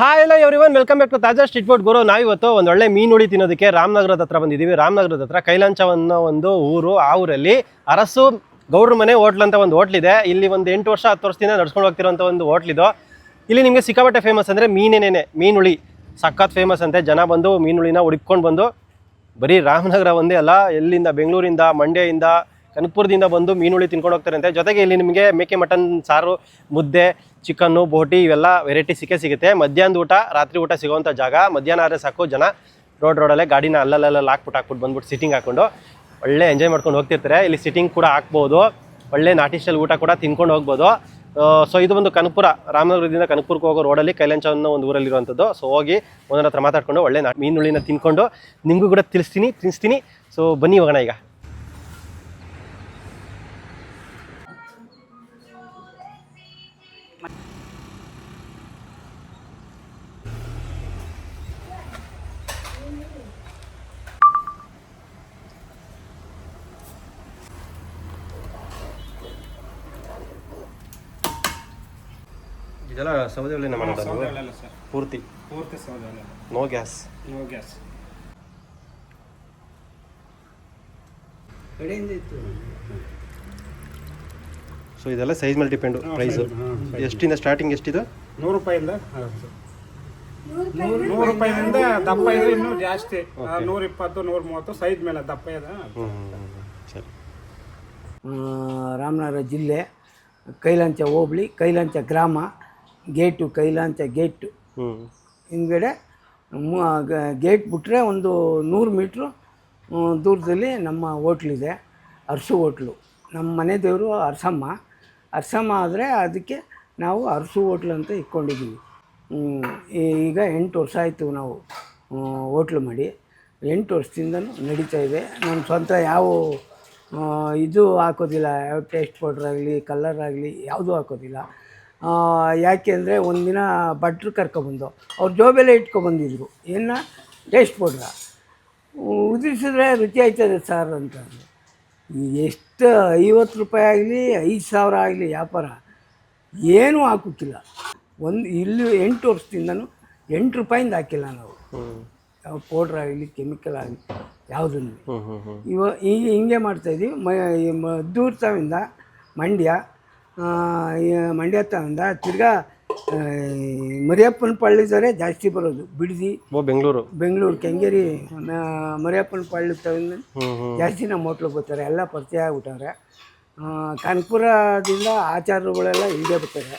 Hi ಎಲ್ಲ every one welcome back to Taaza street food ಗುರು ನಾವಿವತ್ತು ಒಂದು ಒಳ್ಳೆ ಹುಳಿ ತಿನ್ನೋದಕ್ಕೆ ರಾಮನಗರದ ಹತ್ರ ಬಂದಿದ್ದೀವಿ. ರಾಮನಗರದ ಹತ್ರ ಕೈಲಾಂಚ ಅನ್ನೋ ಒಂದು ಊರು, ಆ ಊರಲ್ಲಿ ಅರಸು ಗೌಡ್ರ ಮನೆ ಹೋಟ್ಲ್ ಅಂತ ಒಂದು ಹೋಟ್ಲಿದೆ ಇಲ್ಲಿ ಒಂದು ಎಂಟು ವರ್ಷ, ಹತ್ತು ವರ್ಷದಿಂದ ನಡ್ಸ್ಕೊಂಡು ಹೋಗ್ತಿರೋಂಥ ಒಂದು ಇದು. ಇಲ್ಲಿ ನಿಮಗೆ ಸಿಕ್ಕಾಪಟ್ಟೆ ಫೇಮಸ್ ಅಂದರೆ ಮೀನೇನೆ ಮೀನು ಹುಳಿ. ಸಖತ್ ಫೇಮಸ್ ಅಂತೆ. ಜನ ಬಂದು ಮೀನುಳಿನ ಹುಡುಕೊಂಡು ಬಂದು ಬರೀ ರಾಮನಗರ ಒಂದೇ ಅಲ್ಲ, ಎಲ್ಲಿಂದ ಬೆಂಗಳೂರಿಂದ, ಮಂಡ್ಯದಿಂದ ಕನಕಪುರದಿಂದ ಬಂದು ಮೀನುಳಿ ತಿನ್ಕೊಂಡು ಹೋಗ್ತಾರಂತೆ. ಜೊತೆಗೆ ಇಲ್ಲಿ ನಿಮಗೆ ಮೇಕೆ, ಮಟನ್, ಸಾರು, ಮುದ್ದೆ, ಚಿಕನ್ನು, ಬೋಟಿ ಇವೆಲ್ಲ ವೆರೈಟಿ ಸಿಕ್ಕೇ ಸಿಗುತ್ತೆ. ಮಧ್ಯಾಹ್ನದ ಊಟ, ರಾತ್ರಿ ಊಟ ಸಿಗೋವಂಥ ಜಾಗ. ಮಧ್ಯಾಹ್ನ ಆದರೆ ಸಾಕು, ಜನ ರೋಡ್ ರೋಡಲ್ಲೇ ಗಾಡಿನ ಅಲ್ಲಲ್ಲೆಲ್ಲ ಹಾಕ್ಬಿಟ್ಟು ಹಾಕ್ಬಿಟ್ಟು ಬಂದ್ಬಿಟ್ಟು ಸಿಟ್ಟಿಂಗ್ ಹಾಕೊಂಡು ಒಳ್ಳೆ ಎಂಜಾಯ್ ಮಾಡ್ಕೊಂಡು ಹೋಗ್ತಿರ್ತಾರೆ. ಇಲ್ಲಿ ಸಿಟ್ಟಿಂಗ್ ಕೂಡ ಹಾಕ್ಬೋದು. ಒಳ್ಳೆ ನಾಟಿ ಊಟ ಕೂಡ ತಿನ್ಕೊಂಡು ಹೋಗ್ಬೋದು. ಸೊ ಇದು ಒಂದು ಕನಕಪುರ ರಾಮನಗರದಿಂದ ಕನಕಪುರಕ್ಕೆ ಹೋಗೋ ರೋಡಲ್ಲಿ ಕೈಲಂಚ ಅನ್ನೋ ಒಂದು ಊರಲ್ಲಿರುವಂಥದ್ದು ಸೊ ಹೋಗಿ ಒಂದರ ಹತ್ರ ಮಾತಾಡ್ಕೊಂಡು ಒಳ್ಳೆ ನಾ ಹುಳಿನ ತಿನ್ಕೊಂಡು ನಿಮಗೂ ಕೂಡ ತಿಳಿಸ್ತೀನಿ ತಿನ್ನಿಸ್ತೀನಿ ಸೊ ಬನ್ನಿ ಹೋಗೋಣ ಈಗ. ಸೌದೆ ಮಾಡೋದು ಸೌದೆ ಒಲೆ ಸರ್. ಪೂರ್ತಿ? ಪೂರ್ತಿ ಸೌದೆ ಒಲೆ no gas no gas so ಇದೆಲ್ಲ ಸೈಜ್ ಮೇಲೆ ಡಿಪೆಂಡು ಪ್ರೈಸು ಎಷ್ಟಿಂದ ಸ್ಟಾರ್ಟಿಂಗ್ ಎಷ್ಟಿದೆ? ನೂರು ರೂಪಾಯಿಂದ ನೂರು ರೂಪಾಯಿಂದ ದಪ್ಪ ಇದೆ ಇನ್ನೂ ಜಾಸ್ತಿ. ನೂರ ಇಪ್ಪತ್ತು ನೂರ ಮೂವತ್ತು ಸೈಜ್ ಮೇಲೆ ದಪ್ಪ ಇದೆ ಹ್ಞೂ ಸರಿ. ಆ, ರಾಮನಗರ ಜಿಲ್ಲೆ ಕೈಲಾಂಚ ಹೋಬಳಿ ಕೈಲಾಂಚ ಗ್ರಾಮ. Gate Kailancha gate. ಹಿಂಗಡೆ ಹಿಂದ್ಗಡೆ ಗೇಟ್ ಬಿಟ್ಟರೆ ಒಂದು ನೂರು ಮೀಟ್ರು ದೂರದಲ್ಲಿ ನಮ್ಮ ಹೋಟ್ಲಿದೆ ಅರಸು ಹೋಟ್ಲು. ನಮ್ಮ ಮನೆ ದೇವರು ಅರಸಮ್ಮ. ಅರಸಮ್ಮ ಆದರೆ ಅದಕ್ಕೆ ನಾವು ಅರಸು ಹೋಟ್ಲು ಅಂತ ಇಟ್ಕೊಂಡಿದ್ದೀವಿ ಈಗ ಎಂಟು ವರ್ಷ ಆಯಿತು ನಾವು ಹೋಟ್ಲು ಮಾಡಿ. ಎಂಟು ವರ್ಷದಿಂದನೂ ನಡೀತಾ ಇದೆ. ನಮ್ಮ ಸ್ವಂತ ಯಾವ ಇದು ಹಾಕೋದಿಲ್ಲ. ಯಾವ ಟೇಸ್ಟ್ ಪೌಡ್ರ್ ಆಗಲಿ ಕಲರ್ ಆಗಲಿ ಯಾವುದೂ ಹಾಕೋದಿಲ್ಲ. ಆ, ಒಂದು ಒಂದಿನ ಭಟ್ರು ಕರ್ಕೊಬಂದು ಅವ್ರು ಜೋಬೆಲ್ಲ ಇಟ್ಕೊಬಂದಿದ್ರು ಏನ? ಟೇಸ್ಟ್ ಪೌಡ್ರ ಉದುರಿಸಿದ್ರೆ ರುಚಿ ಆಯ್ತದೆ ಸರ್ ಅಂತ ಅಂದ್ರು. ಎಷ್ಟು ಐವತ್ತು ರೂಪಾಯಿ ಆಗಲಿ ಐದು ಸಾವಿರ ಆಗಲಿ ವ್ಯಾಪಾರ ಏನೂ ಹಾಕುತ್ತಿಲ್ಲ. ಒಂದು ಇಲ್ಲಿ ಎಂಟು ವರ್ಷದಿಂದನೂ ಎಂಟು ರೂಪಾಯಿಂದ ಹಾಕಿಲ್ಲ ನಾವು. ಯಾವ ಪೌಡ್ರ್ ಆಗಲಿ ಕೆಮಿಕಲ್ ಆಗಲಿ ಯಾವುದನ್ನು. ಇವ ಈಗ ಹಿಂಗೆ ಮಾಡ್ತಾಯಿದ್ದೀವಿ ಮ ದೂರ್ತಾವಿಂದ ದೂರ ತಾವಿಂದ ಮಂಡ್ಯ ಮಂಡ್ಯ ತಂದ ತಿರ್ಗಾ ಮರಿಯಪ್ಪನ ಪಳ್ಳಿದರೆ ಜಾಸ್ತಿ ಬರೋದು ಬಿಡದಿ. ಓ ಬೆಂಗಳೂರು. ಬೆಂಗಳೂರು ಕೆಂಗೇರಿ ಮರಿಯಪ್ಪನ ಪಳ್ಳಿ ತಗೊಂಡು ಜಾಸ್ತಿ ನಮ್ಮ ಹೋಟ್ಲಿಗೆ ಬರ್ತಾರೆ ಎಲ್ಲ ಪರಿಚಯ ಆಗ್ಬಿಟ್ಟವ್ರೆ. ಕಾನ್ಪುರದಿಂದ ಆಚಾರಗಳೆಲ್ಲ ಇಲ್ಲೇ ಬರ್ತಾರೆ.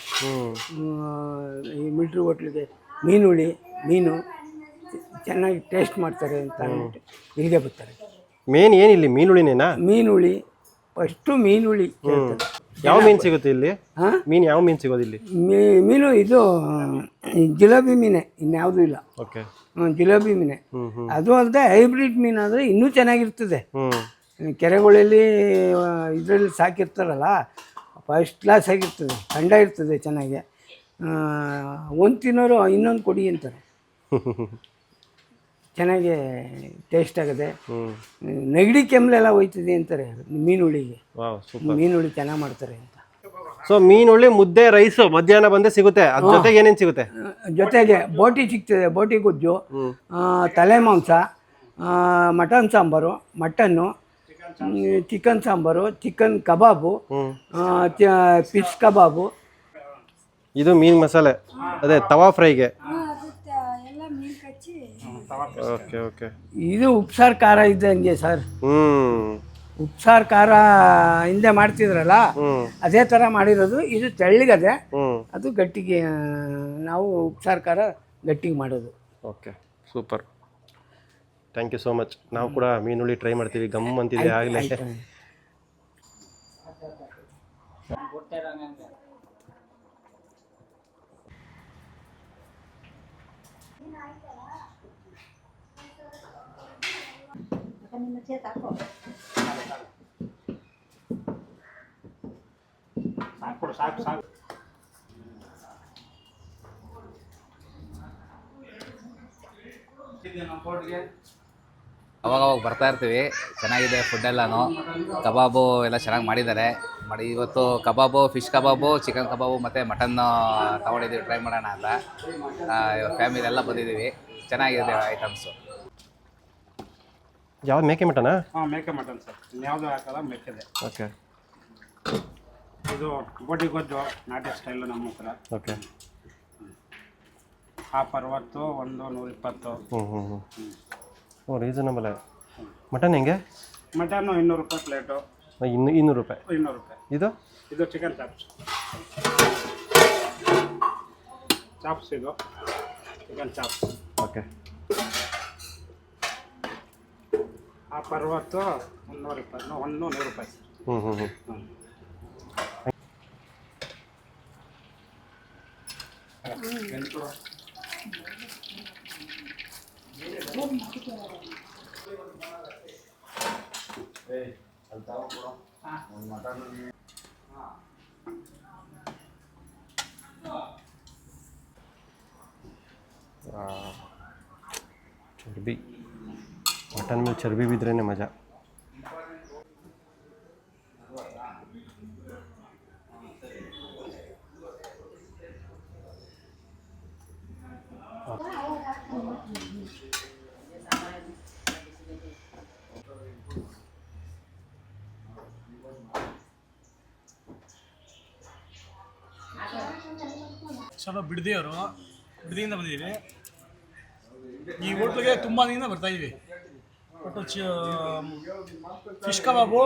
ಈ ಮಿಲ್ಟ್ರಿ ಹೋಟ್ಲಿಗೆ ಮೀನುಳಿ ಮೀನು ಚೆನ್ನಾಗಿ ಟೇಸ್ಟ್ ಮಾಡ್ತಾರೆ ಅಂತ ಅಂದ್ಬಿಟ್ಟು ಇಲ್ಲಿಗೆ ಬರ್ತಾರೆ. ಮೇನ್ ಏನಿಲ್ಲಿ ಮೀನುಳಿನೇನಾ? ಮೀನುಳಿ ಫಸ್ಟು ಮೀನುಳಿ ಕೇಳ್ತಾರೆ. ಯಾವ ಮೀನು ಸಿಗುತ್ತೆ ಇಲ್ಲಿ? ಹಾಂ? ಮೀನು ಯಾವ ಮೀನು ಸಿಗೋದು ಇಲ್ಲಿ? ಮೀನು ಇದು ಜಿಲೇಬಿ ಮೀನೆ ಇನ್ಯಾವುದೂ ಇಲ್ಲ. ಓಕೆ. ಹ್ಮ್, ಜಿಲೇಬಿ ಮೀನೆ. ಅದು ಅಲ್ಲದೆ ಹೈಬ್ರಿಡ್ ಮೀನಾದರೆ ಇನ್ನೂ ಚೆನ್ನಾಗಿರ್ತದೆ. ಕೆರೆಗಳಲ್ಲಿ ಇದರಲ್ಲಿ ಸಾಕಿರ್ತಾರಲ್ಲ ಫಸ್ಟ್ ಕ್ಲಾಸ್ ಆಗಿರ್ತದೆ ಖಂಡ ಇರ್ತದೆ ಚೆನ್ನಾಗಿ. ಒಂದು ತಿನ್ನೋರು ಇನ್ನೊಂದು ಕೊಡಿ ಅಂತಾರೆ. ಚೆನ್ನಾಗಿ ಟೇಸ್ಟ್ ಆಗುತ್ತೆ. ನೆಗಡಿ ಕೆಮ್ಮಲೆಲ್ಲ ಹೋಯ್ತದೆ ಅಂತಾರೆ ಮೀನುಳಿಗೆ ಹುಳಿಗೆ ಮೀನು ಹುಳಿ ಚೆನ್ನಾಗಿ ಮಾಡ್ತಾರೆ ಅಂತ. ಸೊ ಮೀನುಳ್ಳಿ ಮುದ್ದೆ ರೈಸ್ ಮಧ್ಯಾಹ್ನ ಬಂದೇ ಸಿಗುತ್ತೆ. ಅದ್ರ ಜೊತೆಗೆ ಏನೇನು ಸಿಗುತ್ತೆ? ಜೊತೆಗೆ ಬೋಟಿ ಸಿಗ್ತದೆ ಬೋಟಿ ಗುಜ್ಜು ತಲೆ ಮಾಂಸ mutton sambar mutton chicken sambar chicken kebab fish kebab. ಇದು ಮೀನು ಮಸಾಲೆ. ಅದೇ ತವಾ ಫ್ರೈಗೆ. Okay okay. ಇದು ಉಪ್ಸಾರ್ ಖಾರ ಇದ್ದಂಗೆ ಸರ್. ಹ್ಞೂ ಉಪ್ಸಾರು ಖಾರ ಹಿಂದೆ ಮಾಡ್ತಿದ್ರಲ್ಲ ಅದೇ ತರ ಮಾಡಿರೋದು. ಇದು ತೆಳ್ಳಗದೆ ಅದು ಗಟ್ಟಿಗೆ ನಾವು ಉಪ್ಸಾರ್ ಖಾರ ಗಟ್ಟಿಗೆ ಮಾಡೋದು. Okay super. Thank you so much. ನಾವು ಕೂಡ ಮೀನುಳ್ಳಿ ಟ್ರೈ ಮಾಡ್ತೀವಿ. ಗಮ್ ಅಂತಿದೆ ಆಗಲೇ. ಸಾಕು ಸಾಕು ಅವಾಗ ಅವಾಗ ಬರ್ತಾ ಇರ್ತೀವಿ. ಚೆನ್ನಾಗಿದೆ ಫುಡ್ ಎಲ್ಲಾನು. ಕಬಾಬು ಎಲ್ಲ ಚೆನ್ನಾಗಿ ಮಾಡಿದ್ದಾರೆ. ಮಾಡಿ ಇವತ್ತು kebab fish kebab chicken kebab ಮತ್ತು ಮಟನ್ ತೊಗೊಂಡಿದ್ದೀವಿ. ಟ್ರೈ ಮಾಡೋಣ ಅಂತ. ಫ್ಯಾಮಿಲಿ ಎಲ್ಲ ಬಂದಿದ್ದೀವಿ. ಚೆನ್ನಾಗಿದೆ ಐಟಮ್ಸು ಯಾವ್ದು ಮೇಕೆ ಮಟನಾ? ಹಾಂ ಮೇಕೆ ಮಟನ್ ಸರ್. ಇನ್ಯಾವುದು ಹಾಕಲ್ಲ ಮೇಕೆದೆ. ಓಕೆ. ಇದು ಬೋಟಿ ಗೊಜ್ಜು ನಾಟಿ ಸ್ಟೈಲು ನಮ್ಮ ಹತ್ರ. ಓಕೆ. ಹಾಫ್ ಅರವತ್ತು ಒಂದು ನೂರ ಇಪ್ಪತ್ತು. ಹ್ಞೂ ಹ್ಞೂ ಹ್ಞೂ ಓ ರೀಸನಬಲ್ ಮಟನ್ ಹೆಂಗೆ? ಮಟನ್ನು ಇನ್ನೂರು ರೂಪಾಯಿ ಪ್ಲೇಟು. ಇನ್ನು ಇನ್ನೂರು ರೂಪಾಯಿ. ಇನ್ನೂರು ರೂಪಾಯಿ. ಇದು? ಇದು ಚಿಕನ್ ಚಾಪ್ಸ್ ಚಾಪ್ಸ್ ಇದು. Chicken chops okay. ಅರವತ್ತು ಮುನ್ನೂರ ಇಪ್ಪತ್ತು ಒಂದು ನೂರು ರೂಪಾಯಿ ಹ್ಞೂ ಹ್ಞೂ ಹ್ಞೂ ಹ್ಞೂ ಚರ್ಬಿ ಮಟನ್ ಮೇಲೆ ಚರ್ಬಿ ಬಿದ್ರೇ ಮಜಾ. ಸ್ವಲ್ಪ ಅವರು ಬಿಡದಿಯಿಂದ ಬಂದಿದ್ದೀವಿ. ಈ ಹೋಟ್ಲಿಗೆ ತುಂಬ ದಿನದಿಂದ ಬರ್ತಾ ಇದೀವಿ. ಒಟ್ಟು ಚ ಫಿಶ್ ಕಬಾಬು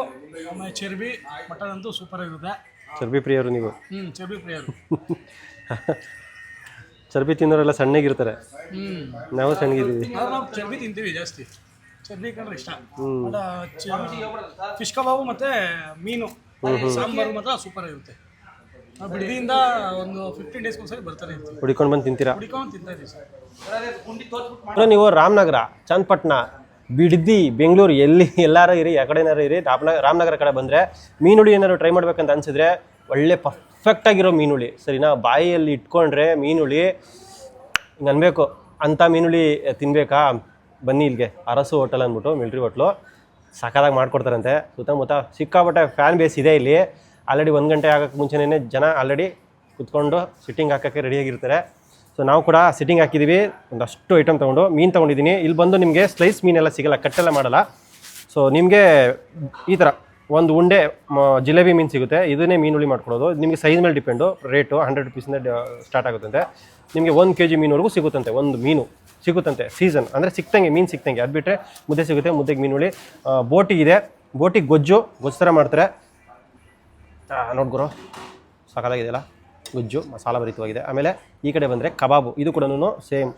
ಆಮೇಲೆ ಚರ್ಬಿ ಮಟನ್ ಅಂತೂ ಸೂಪರ್ ಆಗಿರುತ್ತೆ ಚರ್ಬಿ ಪ್ರಿಯರು ನೀವು. ಹ್ಞೂ ಚರ್ಬಿ ಪ್ರಿಯರು. ಚರ್ಬಿ ತಿನ್ನೋರೆಲ್ಲ ಸಣ್ಣಗಿರ್ತಾರೆ ಹ್ಞೂ ನಾವು ಸಣ್ಣಗಿದ್ದೀವಿ. ಆದ್ರೆ ನಾವು ಚರ್ಬಿ ತಿಂತೀವಿ ಜಾಸ್ತಿ. ಚರ್ಬಿ ಕಂಡ್ರೆ ಇಷ್ಟ. ಫಿಶ್ ಕಬಾಬು ಮತ್ತು ಮೀನು. ಸಾಂಬಾರು ಮಾತ್ರ ಸೂಪರ್ ಆಗಿರುತ್ತೆ ನಾವು ಬಿಡದಿಯಿಂದ ಒಂದು ಫಿಫ್ಟೀನ್ ಡೇಸ್ಗೆ ಒಂದ್ಸರಿ ಬರ್ತಾರೆ ಇರ್ತೀವಿ ಹುಡಿಕೊಂಡು ಬಂದು ತಿಂತೀರಾ? ಹುಡ್ಕೊಂಡು ತಿಂತಾ ಇದ್ದೀವಿ ಸರ್. ಬ್ರೋ, ನೀವು ರಾಮನಗರ ಚನ್ನಪಟ್ಟಣ ಬಿಡ್ದಿ ಬೆಂಗಳೂರು ಎಲ್ಲಿ ಎಲ್ಲಾರು ಇರಿ, ಆ ಕಡೆನಾರು ಇರಿ ರಾಮನಗರ ರಾಮನಗರ ಕಡೆ ಬಂದರೆ ಮೀನುಳಿ ಏನಾದ್ರು ಟ್ರೈ ಮಾಡ್ಬೇಕಂತ ಅನಿಸಿದ್ರೆ ಒಳ್ಳೆ ಪರ್ಫೆಕ್ಟ್ ಆಗಿರೋ ಮೀನುಳಿ. ಸರಿನಾ? ಬಾಯಿಯಲ್ಲಿ ಇಟ್ಕೊಂಡ್ರೆ ಮೀನುಳಿ ಹಿಂಗೆ ಅನ್ಬೇಕು ಅಂಥ ಮೀನುಳಿ ತಿನ್ಬೇಕಾ? ಬನ್ನಿ ಇಲ್ಲಿಗೆ. ಅರಸು ಹೋಟೆಲ್ ಅಂದ್ಬಿಟ್ಟು ಮಿಲ್ಟ್ರಿ ಹೋಟ್ಲು ಸಖತ್ತಾಗಿ ಮಾಡ್ಕೊಡ್ತಾರಂತೆ. ಸುತ್ತಮುತ್ತ ಸಿಕ್ಕಾಪಟ್ಟೆ ಫ್ಯಾನ್ ಬೇಸ್ ಇದೆ ಇಲ್ಲಿ. ಆಲ್ರೆಡಿ ಒಂದು ಗಂಟೆ ಆಗೋಕ್ಕೆ ಮುಂಚೆನೇ ಜನ ಆಲ್ರೆಡಿ ಕುತ್ಕೊಂಡು ಸಿಟ್ಟಿಂಗ್ ಹಾಕೋಕ್ಕೆ ರೆಡಿಯಾಗಿರ್ತಾರೆ ಸೊ ನಾವು ಕೂಡ ಸಿಟ್ಟಿಂಗ್ ಹಾಕಿದ್ದೀವಿ ಒಂದಷ್ಟು ಐಟಮ್ ತೊಗೊಂಡು, ಮೀನು ತೊಗೊಂಡಿದ್ದೀನಿ ಇಲ್ಲಿ ಬಂದು ನಿಮಗೆ ಸ್ಲೈಸ್ ಮೀನೆಲ್ಲ ಸಿಗಲ್ಲ, ಕಟ್ಟೆಲ್ಲ ಮಾಡಲ್ಲ. ಸೊ ನಿಮಗೆ ಈ ಥರ ಒಂದು ಉಂಡೆ ಜಿಲೇಬಿ ಮೀನು ಸಿಗುತ್ತೆ. ಇದನ್ನೇ ಮೀನುಳಿ ಮಾಡ್ಕೊಡೋದು. ನಿಮಗೆ ಸೈಜ್ ಮೇಲೆ ಡಿಪೆಂಡು ರೇಟು ಹಂಡ್ರೆಡ್ ರುಪೀಸಿಂದ ಸ್ಟಾರ್ಟ್ ಆಗುತ್ತಂತೆ. ನಿಮಗೆ ಒಂದು ಕೆ ಜಿ ಮೀನುವರೆಗೂ ಸಿಗುತ್ತಂತೆ, ಒಂದು ಮೀನು ಸಿಗುತ್ತಂತೆ ಸೀಸನ್ ಅಂದರೆ ಸಿಕ್ತಂಗೆ, ಮೀನು ಸಿಕ್ತಂಗೆ. ಅದು ಬಿಟ್ಟರೆ ಮುದ್ದೆ ಸಿಗುತ್ತೆ, ಮುದ್ದೆಗೆ ಹುಳಿ ಬೋಟಿ ಇದೆ. ಬೋಟಿಗೆ ಗೊಜ್ಜು ಗೊಜ್ಜು ಥರ ಮಾಡ್ತಾರೆ. ನೋಡ್ಗುರು ಸಾಕಾಗಿದೆಯಲ್ಲ? ಗುಜ್ಜು ಮಸಾಲ ಭರಿತವಾಗಿದೆ. ಆಮೇಲೆ ಈ ಕಡೆ ಬಂದರೆ ಕಬಾಬು. ಇದು ಕೂಡ ಸೇಮ್.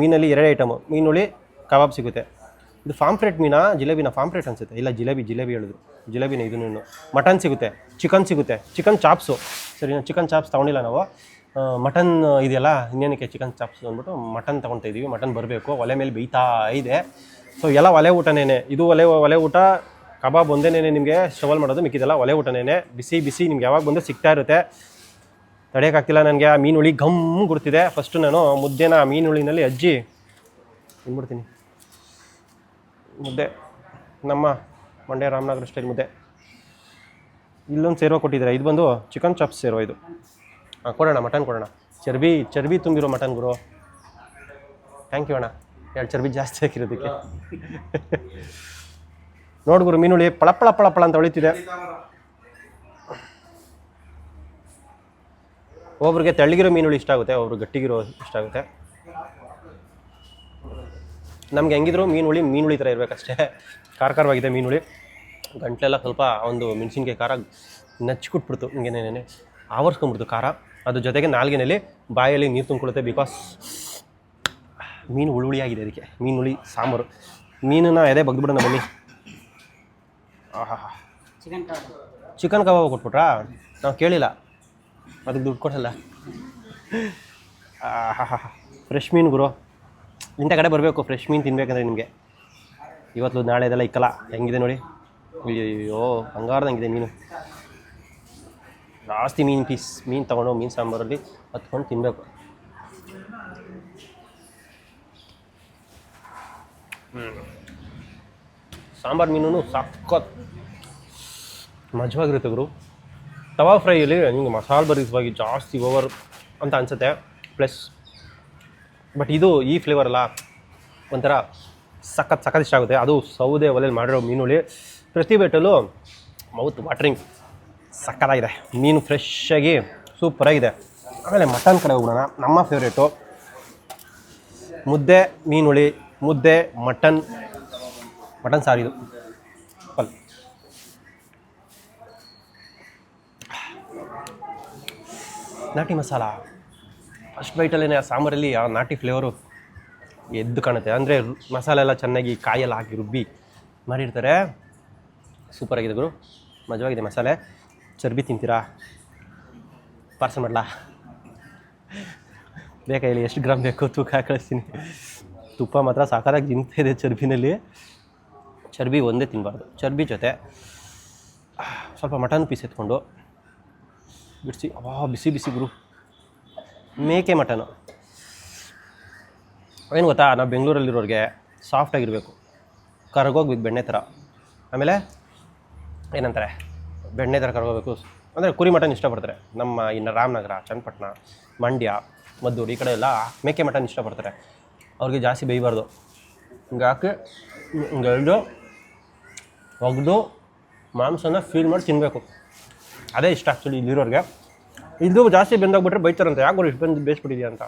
ಮೀನಲ್ಲಿ ಎರಡು ಐಟಮು ಮೀನುಳ್ಳಿ ಕಬಾಬ್ ಸಿಗುತ್ತೆ. ಇದು ಫಾಂಫ್ರೆಟ್ ಮೀನಾ, ಜಿಲೇಬಿನ? ಫಾಂಫ್ರೆಟ್ ಅನಿಸುತ್ತೆ. ಇಲ್ಲ, ಜಿಲೇಬಿ ಜಿಲೇಬಿ ಹೇಳಿದ್ರು ಜಿಲೇಬಿನ ಇದನ್ನು ಮಟನ್ ಸಿಗುತ್ತೆ. ಚಿಕನ್ ಸಿಗುತ್ತೆ. ಚಿಕನ್ ಚಾಪ್ಸು ಸರಿ ಚಿಕನ್ ಚಾಪ್ಸ್ ತೊಗೊಂಡಿಲ್ಲ ನಾವು. ಮಟನ್ ಇದೆಯಲ್ಲ, ಇನ್ನೇನಕ್ಕೆ ಚಿಕನ್ ಚಾಪ್ಸ್ ಅಂದ್ಬಿಟ್ಟು ಮಟನ್ ತೊಗೊಳ್ತಾ ಮಟನ್ ಬರಬೇಕು. ಒಲೆ ಮೇಲೆ ಬೇಯ್ತಾ ಇದೆ. ಸೊ ಎಲ್ಲ ಒಲೆ ಊಟನೇ ಇದು ಒಲೆ ಒಲೆ ಊಟ ಕಬಾಬ್ ಒಂದೇನೇ ನಿಮಗೆ ಶವಲ್ ಮಾಡೋದು ಮಿಕ್ಕಿದೆಲ್ಲ ಒಲೆ ಊಟನೇನೆ ಬಿಸಿ ಬಿಸಿ ನಿಮ್ಗೆ ಯಾವಾಗ ಬಂದು ಸಿಗ್ತಾ ಇರುತ್ತೆ. ತಡೆಯೋಕ್ಕಾಗ್ತಿಲ್ಲ ನನಗೆ, ಆ ಮೀನುಳಿ ಘಮ್ ಗುರ್ತಿದೆ ಫಸ್ಟು ನಾನು ಮುದ್ದೆನ ಆ ಮೀನುಳಿನಲ್ಲಿ ಅಜ್ಜಿ, ತಿನ್ಬಿಡ್ತೀನಿ. ಮುದ್ದೆ, ನಮ್ಮ ಮಂಡ್ಯ ರಾಮನಗರ ಸ್ಟೈಲ್ ಮುದ್ದೆ. ಇಲ್ಲೊಂದು ಸೇರೋ ಕೊಟ್ಟಿದ್ದಾರೆ? ಇದು ಬಂದು ಚಿಕನ್ ಚಾಪ್ಸ್ ಸೇರೋ ಇದು. ಹಾಂ ಕೊಡೋಣ ಮಟನ್ ಕೊಡೋಣ. ಚರ್ಬಿ ಚರ್ಬಿ ತುಂಬಿರೋ ಮಟನ್ ಗುರು. ಥ್ಯಾಂಕ್ ಯು ಅಣ್ಣ. ಎರಡು ಚರ್ಬಿ ಜಾಸ್ತಿ ಹಾಕಿರೋದಕ್ಕೆ. ನೋಡು ಗುರು, ಮೀನುಳಿ ಪಳಪಳ ಪಳಪಳ ಅಂತ ಹೊಳಿತಿದೆ. ಒಬ್ರಿಗೆ ತೆಳ್ಳಗಿರೋ ಮೀನುಳಿ ಇಷ್ಟ ಆಗುತ್ತೆ ಒಬ್ರು ಗಟ್ಟಿಗಿರೋ ಇಷ್ಟ ಆಗುತ್ತೆ. ನಮ್ಗೆ ಹೆಂಗಿದ್ರು ಮೀನುಳಿ ಮೀನುಳಿ ಥರ ಇರಬೇಕಷ್ಟೇ. ಖಾರ ಖಾರವಾಗಿದೆ ಮೀನುಳಿ. ಗಂಟ್ಲೆಲ್ಲ ಸ್ವಲ್ಪ ಒಂದು ಮೆಣಸಿನ್ಕಾಯಿ ಖಾರ ನಚ್ಕೊಟ್ಬಿಡ್ತು ನೆನೆ ಆವರಿಸ್ಕೊಂಡ್ಬಿಡ್ತು ಖಾರ. ಅದ್ರ ಜೊತೆಗೆ ನಾಲ್ಗೆನಲ್ಲಿ ಬಾಯಲ್ಲಿ ನೀರು ತುಂಬಿಕೊಳ್ಳುತ್ತೆ ಬಿಕಾಸ್ ಮೀನು ಹುಳಿ ಆಗಿದೆ ಅದಕ್ಕೆ. ಮೀನುಳಿ ಸಾಂಬಾರು. ಮೀನನ್ನು ಎದೆ ಬಗ್ದುಬಿಡೋಣ ಬನ್ನಿ. Chicken kebab. ಚಿಕನ್ ಕಬಾಬ್ ಕೊಟ್ಬಿಟ್ರಾ? ನಾವು ಕೇಳಿಲ್ಲ. ಅದಕ್ಕೆ ದುಡ್ಡು ಕೊಟ್ಟಲ್ಲ ಆಹಾ ಫ್ರೆಶ್ ಮೀನು ಗುರು. ಇಂಥ ಕಡೆ ಬರಬೇಕು. ಫ್ರೆಶ್ ಮೀನು ತಿನ್ಬೇಕಂದ್ರೆ ನಿಮಗೆ. ಇವತ್ತು ನಾಳೆ ಇದೆಲ್ಲ ಇಕ್ಕಲ್ಲ. ಹೆಂಗಿದೆ ನೋಡಿ. ಅಯ್ಯೋ ಹಂಗಾರ್ದಂಗಿದೆ ಮೀನು. ಜಾಸ್ತಿ ಮೀನು ಪೀಸ್ ಮೀನು ತೊಗೊಂಡು ಮೀನು ಸಾಂಬಾರಲ್ಲಿ ಹತ್ಕೊಂಡು ತಿನ್ನಬೇಕು ಸಾಂಬಾರು ಮೀನು ಸಖತ್ ಮಜವಾಗಿರುತ್ತೆ ಗುರು. ತವಾ ಫ್ರೈಯಲ್ಲಿ ನಿಮಗೆ ಮಸಾಲೆ ಭರಿತವಾಗಿ ಜಾಸ್ತಿ ಓವರ್ ಅಂತ ಅನಿಸುತ್ತೆ. ಪ್ಲಸ್ ಬಟ್ ಇದು ಈ ಫ್ಲೇವರ್ ಅಲ್ಲ. ಒಂಥರ ಸಖತ್ ಸಖತ್ ಇಷ್ಟ ಆಗುತ್ತೆ. ಅದು ಸೌದೆ ಒಲೆಯಲ್ಲಿ ಮಾಡಿರೋ ಮೀನುಳಿ ಪ್ರತಿ ಬೆಟ್ಟಲ್ಲೂ ಮೌತ್ ವಾಟ್ರಿಂಗ್ ಸಕ್ಕತ್ತಾಗಿದೆ ಮೀನು ಫ್ರೆಶ್ಶಾಗಿ ಸೂಪರಾಗಿದೆ ಆಮೇಲೆ ಮಟನ್ ಕಡೆ ಹೋಗೋಣ ನಮ್ಮ ಫೇವ್ರೇಟು ಮುದ್ದೆ ಮೀನುಳಿ ಮುದ್ದೆ ಮಟನ್ ಮಟನ್ ಸಾರಿದು ಪಲ್. ನಾಟಿ ಮಸಾಲ. ಫಸ್ಟ್ ಬೈಟಲ್ಲೇ ಆ ಸಾಂಬಾರಲ್ಲಿ ಆ ನಾಟಿ ಫ್ಲೇವರು ಎದ್ದು ಕಾಣುತ್ತೆ. ಅಂದರೆ ಮಸಾಲೆ ಎಲ್ಲ ಚೆನ್ನಾಗಿ ಕಾಯೆಲ್ಲ ಹಾಕಿ ರುಬ್ಬಿ ಮಾಡಿರ್ತಾರೆ. ಸೂಪರಾಗಿದೆ ಗುರು. ಮಜವಾಗಿದೆ ಮಸಾಲೆ. ಚರ್ಬಿ ತಿಂತೀರಾ? ಪಾರ್ಸಲ್ ಮಾಡಲಾ? ಬೇಕಾ ಇಲ್ಲಿ ಎಷ್ಟು ಗ್ರಾಮ್ ಬೇಕು ತೂಕ ಕಳಿಸ್ತೀನಿ ತುಪ್ಪ ಮಾತ್ರ ಸಾಕಾಗಿ ತಿಂತಿದೆ ಚರ್ಬಿನಲ್ಲಿ. ಚರ್ಬಿ ಒಂದೇ ತಿನ್ನಬಾರ್ದು ಚರ್ಬಿ ಜೊತೆ, ಸ್ವಲ್ಪ ಮಟನ್ ಪೀಸ್ ಎತ್ಕೊಂಡು ಬಿಡಿಸಿ. ಅವಾ ಬಿಸಿ ಬಿಸಿ ಗುರು. ಮೇಕೆ ಮಟನು. ಏನು ಗೊತ್ತಾ, ನಾವು ಬೆಂಗಳೂರಲ್ಲಿರೋರಿಗೆ ಸಾಫ್ಟಾಗಿರಬೇಕು ಕರ್ಗೋಗ್ಬೇಕು ಬೆಣ್ಣೆ ಥರ ಆಮೇಲೆ ಏನಂತಾರೆ, ಬೆಣ್ಣೆ ಥರ ಕರ್ಗೋಬೇಕು. ಅಂದರೆ ಕುರಿ ಮಟನ್ ಇಷ್ಟಪಡ್ತಾರೆ. ನಮ್ಮ ಇನ್ನು ರಾಮನಗರ, ಚನ್ನಪಟ್ಟಣ, ಮಂಡ್ಯ, ಮದ್ದೂರು, ಈ ಕಡೆ ಎಲ್ಲ ಮೇಕೆ ಮಟನ್ ಇಷ್ಟಪಡ್ತಾರೆ. ಅವ್ರಿಗೆ ಜಾಸ್ತಿ ಬೇಯಬಾರ್ದು. ಹಿಂಗೆ ಹಾಕಿ ಹಿಂಗೆ ಒಗೆದು ಮಾಂಸನ ಫೀಲ್ ಮಾಡಿ ತಿನ್ನಬೇಕು ಅದೇ ಇಷ್ಟ ಆ್ಯಕ್ಚುಲಿ ಇಲ್ಲಿರೋರಿಗೆ. ಇದು ಜಾಸ್ತಿ ಬೆಂದಾಗ್ಬಿಟ್ರೆ ಬೈತಾರಂತೆ. ಯಾಕೆ ಇಷ್ಟು ಬೆಂದು ಬೇಯಿಸ್ಬಿಟ್ಟಿದ್ಯಾ ಅಂತ?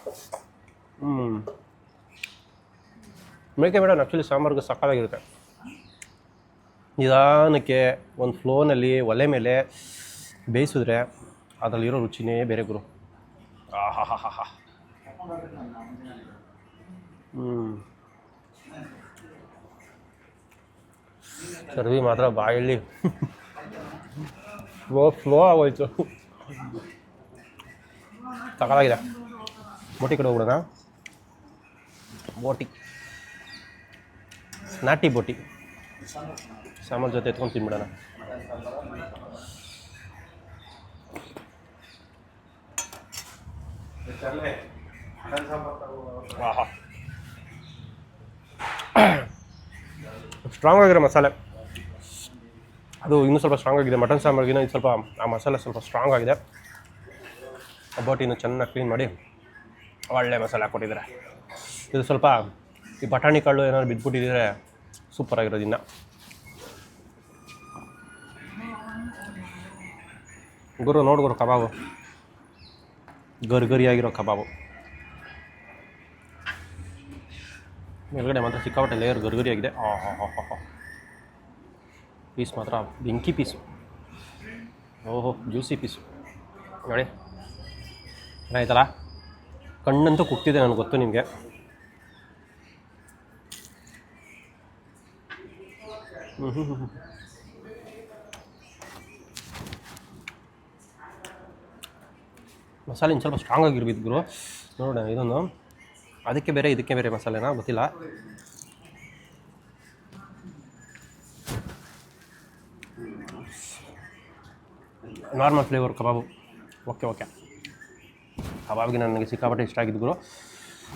ಹ್ಞೂ ಮೇಕೆ ಮೇಡಮ್ ಆ್ಯಕ್ಚುಲಿ ಸಾಂಬಾರ್ಗೆ ಸಕ್ಕತ್ತಾಗಿರುತ್ತೆ. ನಿಧಾನಕ್ಕೆ ಒಂದು ಫ್ಲೋನಲ್ಲಿ ಒಲೆ ಮೇಲೆ ಬೇಯಿಸಿದ್ರೆ ಅದರಲ್ಲಿರೋ ರುಚಿನೇ ಬೇರೆ ಗುರು. ಆಹಾ ಹಾ ಹಾ ಹಾ ಹ್ಞೂ ಚರ್ಬಿ ಮಾತ್ರ ಬಾಯಲ್ಲಿ. ಫ್ಲೋ ಫ್ಲೋ ಆಗೋಯ್ತು. ತಗೊಳಾಗಿದೆ ಬೋಟಿ ಕಡೆ ಹೋಗ್ಬಿಡೋಣ. ಬೋಟಿ. ನಾಟಿ ಬೋಟಿ. ಸಾಂಬಾರ್ ಜೊತೆ ಎತ್ಕೊಂಡು ತಿನ್ಬಿಡೋಣ. ಆಹಾ. ಸ್ಟ್ರಾಂಗ್ ಆಗಿರೋ ಮಸಾಲೆ. ಅದು ಇನ್ನೂ ಸ್ವಲ್ಪ ಸ್ಟ್ರಾಂಗ್ ಆಗಿದೆ. ಮಟನ್ ಸಾಂಬಾರ್ಗಿನ ಇದು ಸ್ವಲ್ಪ ಆ ಮಸಾಲೆ ಸ್ವಲ್ಪ ಸ್ಟ್ರಾಂಗ್ ಆಗಿದೆ. ಬೋಟಿನ ಚೆನ್ನಾಗಿ ಕ್ಲೀನ್ ಮಾಡಿ ಒಳ್ಳೆ ಮಸಾಲೆ ಹಾಕ್ಕೊಟ್ಟಿದ್ದಾರೆ. ಇದು ಸ್ವಲ್ಪ ಈ ಬಟಾಣಿ ಕಾಳು ಏನಾದ್ರು ಬಿದ್ದುಬಿಟ್ಟಿದ್ರೆ ಸೂಪರ್ ಆಗಿರೋದು ಇನ್ನು. ಗುರು ನೋಡು ಗುರು ಕಬಾಬು. ಗರಿಗರಿಯಾಗಿರೋ ಕಬಾಬು. ಮೇಲ್ಗಡೆ ಮಾತ್ರ ಸಿಕ್ಕಾಪಟ್ಟೆ ಲೇಯರ್ ಗರಿಗರಿಯಾಗಿದೆ. ಹಾಂ ಹಾ ಹಾ ಹಾ ಹಾ ಪೀಸ್ ಮಾತ್ರ ಬೆಂಕಿ ಪೀಸು ಓಹೋ ಜ್ಯೂಸಿ ಪೀಸು ನೋಡಿ. ಏನಾಯ್ತಲ್ಲ ಕಣ್ಣಂತೂ ಕುಗ್ತಿದೆ ನನಗೆ ಗೊತ್ತು ನಿಮಗೆ. ಮಸಾಲೆ ಇನ್ನು ಸ್ವಲ್ಪ ಸ್ಟ್ರಾಂಗ್ ಆಗಿರ್ಬೇಕು ಗುರು. ನೋಡೋಣ, ಇದೊಂದು. ಅದಕ್ಕೆ ಬೇರೆ, ಇದಕ್ಕೆ ಬೇರೆ ಮಸಾಲೆನಾ? ಗೊತ್ತಿಲ್ಲ. Normal flavour kebab. Okay okay ಕಬಾಬ್ಗೆ ನನಗೆ ಸಿಕ್ಕಾಪಟ್ಟೆ ಇಷ್ಟ ಆಗಿದ್ದು ಗುರು.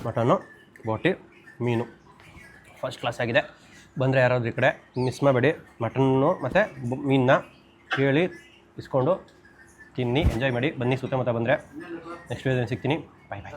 ಮಟನ್ನು ಬೋಟಿ, ಮೀನು. ಫಸ್ಟ್ ಕ್ಲಾಸ್ ಆಗಿದೆ. ಬಂದರೆ ಯಾರಾದ್ರೂ ಈ ಕಡೆ ಮಿಸ್ ಮಾಡಬೇಡಿ. ಮಟನ್ನು ಮತ್ತು ಮೀನನ್ನ ಕೇಳಿ ಇಸ್ಕೊಂಡು ತಿನ್ನಿ ಎಂಜಾಯ್ ಮಾಡಿ. ಬನ್ನಿ ಸುತ್ತಮುತ್ತ ಬಂದರೆ. ನೆಕ್ಸ್ಟ್ ವೀಡಿಯೋದಲ್ಲಿ ಸಿಗ್ತೀನಿ. ಬಾಯ್ ಬಾಯ್